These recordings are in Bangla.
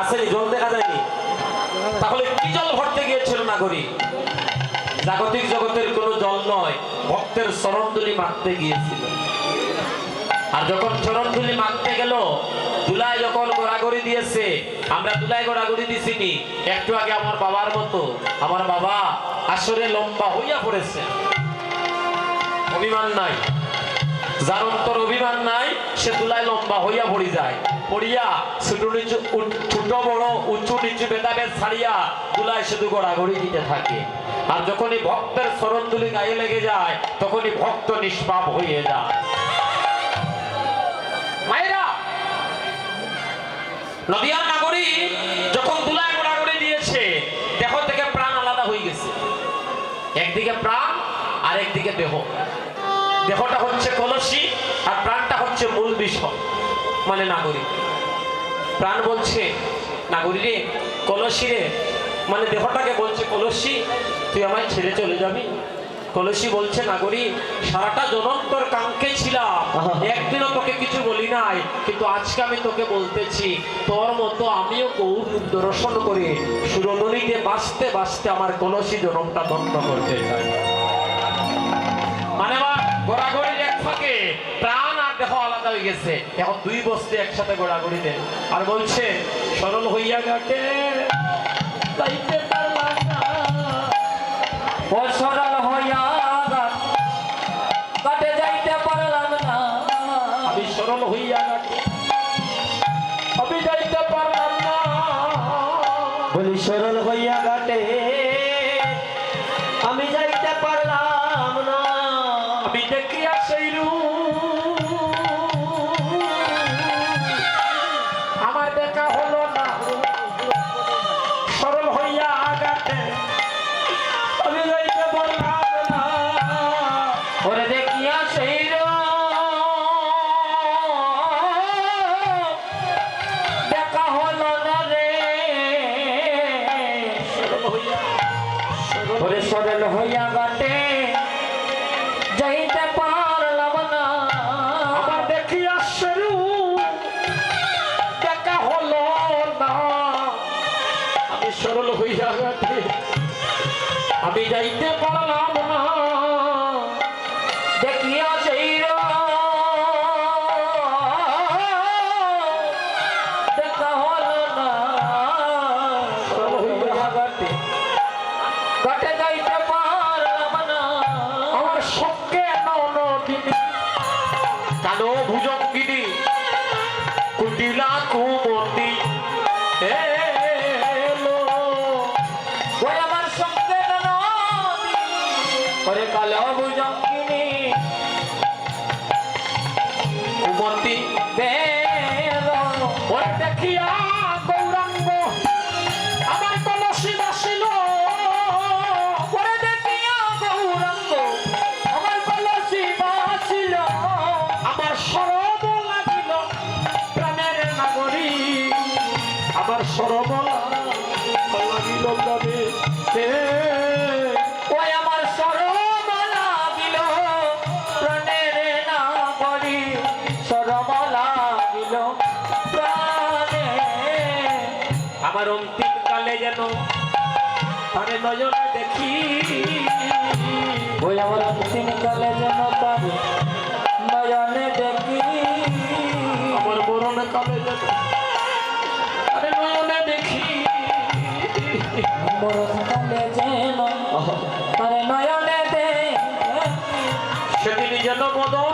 আসেনি জল দেখা যায়নি। তাহলে কি জল ভরতে গিয়েছিল নাগরী জাগতিক জগতের কোনো জল নয়, ভক্তের চরণদুলি মারতে গিয়েছিল। আর যখন চরণদুলি মারতে গেল দুলাই যখন গোড়াগড়ি দিয়েছে, আমরা দুলাই গোড়াগড়ি দিছিনি, একটু আগে আমার বাবার মতো, আমার বাবা আসরে লম্বা হইয়া পড়েছে। অভিমান নাই। যার অন্তর অভিমান নাই, সে দুলাই লম্বা হইয়া পড়ি যায়। পড়িয়া ছোট নিচু ছোট বড়, উঁচু নিচু ভেদাভেদ ছাড়িয়া দুলাই শুধু গড়াগড়ি দিতে থাকে। আর ভক্তের গায়ে লেগে যায়, তখনই ভক্ত নিষ্পাপ যায়। মায়েরা নদিয়ার নাগরী যখন দুলাই গড়াগড়ি দিয়েছে, দেহ থেকে প্রাণ আলাদা হয়ে গেছে। একদিকে প্রাণ আর একদিকে দেহ। দেহটা হচ্ছে কলসি আর প্রাণটা হচ্ছে মূল বিষয় মানে নাগরিক। প্রাণ বলছে নাগরী রে কলসি রে। মানে দেহটাকে বলছে কলসি তুই আমায় ছেড়ে চলে যাবি? কলসি বলছে নাগরী সারাটা জনন্তর কাঙ্ক্ষে ছিলাম। একদিনও তোকে কিছু বলি নাই কিন্তু আজকে আমি তোকে বলতেছি তোর মতো আমিও গৌর দর্শন করে সুরনদীতে বাঁচতে বাঁচতে আমার কলসি জনমটা ধন্য করতে চাই এক প্রাণ আর আলাদা হয়ে গেছে। এখন দুই বস্তি একসাথে গোড়াগড়ি দেন আর বলছে, সরল হইয়া ঘাটে। সেই আমার আমি সরল হইয়া গেছে। আমি যাইতে পারলাম না। দেখিয়া সেই দেখা সরল হইয়া ঘাটে যাইতে পারলাম না। আমার সঙ্গে ননদিনী। কালো ভুজঙ্গিনী ওরে কালো ভুজঙ্গিনী কুমতি দেখিয়া আমার অন্তিম কালে যেন তারে নয়নে দেখি। ওই আমার অন্তিম কালে যেন তার নয়নে দেখি। আমার মরণ কালে যেন তারে নয়নে দেখি। মরণ কালে যেন তার নয়নে দেখি। সেদিন যেন মদন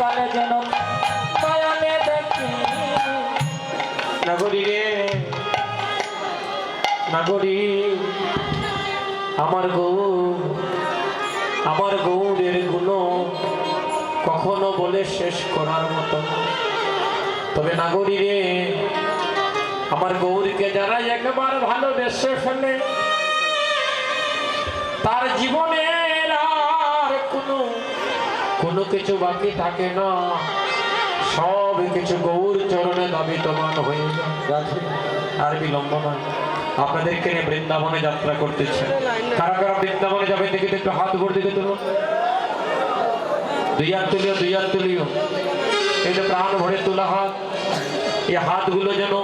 কালে যেন নয়নে দেখি। নাগরী রে, নাগরী, আমার গৌ আমার গৌরের গুণ কখনো বলে শেষ করার মতো। তবে নাগরী রে, আমার গৌরীকে যারা একবার ভালোবেসে ফেলে, তার জীবনের আর কোনো কোনো কিছু বাকি থাকে না। সব কিছু গৌর চরণে দাবিতমান হয়ে যায়। আর বিলম্ব নয়। আপনাদেরকে নিয়ে বৃন্দাবনে যাত্রা করতেছে। কারা কারা বৃন্দাবনে যাবে দেখে একটু হাত উপর দিকে তুলো দুই হাত তুলিও দুই হাত তুলিও। এই যে প্রাণ ভরে তোলা হাত এই হাতগুলো যেন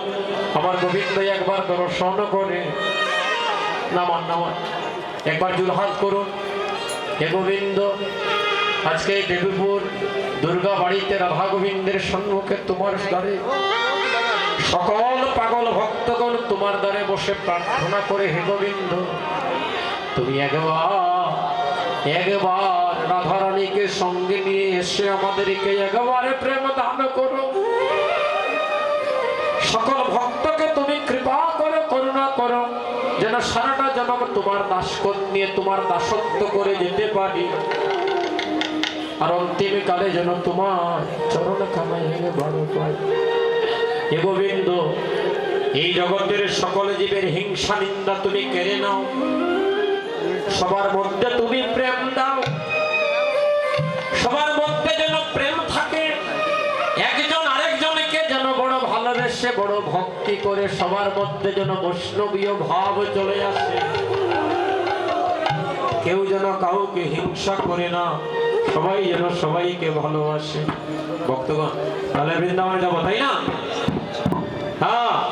আমার গোবিন্দ একবার দর্শন করে। নামান নামান একবার জুল হাত করুন। হে গোবিন্দ আজকে দেবীপুর দুর্গা বাড়িতে রাধা গোবিন্দের সম্মুখে তোমার দ্বারে। সকল পাগল ভক্তগণ তোমার দ্বারে বসে প্রার্থনা করে, হে গোবিন্দ, তুমি একবার একবার রাধারানীকে সঙ্গে নিয়ে এসে আমাদেরকে একবারে প্রেম দান করো। সকল ভক্তকে তুমি কৃপা করে, করুণা করো, যেন সারাটা জন্ম তোমার দাসকত নিয়ে তোমার দাসত্ব করে যেতে পারি। আর অন্তিম কালে যেন তোমার চরণ কামাই বড় পাই হে গোবিন্দ, এই জগতের সকল জীবের হিংসা, নিন্দা তুমি কেড়ে নাও। সবার মধ্যে তুমি প্রেম দাও। সবার মধ্যে যেন প্রেম থাকে। একজন আরেকজনকে যেন বড় ভালোবেসে, বড় ভক্তি করে সবার মধ্যে যেন বৈষ্ণবীয় ভাব চলে আসে। কেউ যেন কাউকে হিংসা করে না। সবাই যেন সবাইকে ভালোবাসে। ভক্তগণ তাহলে বৃন্দাবনে যাব তাই না? হ্যাঁ।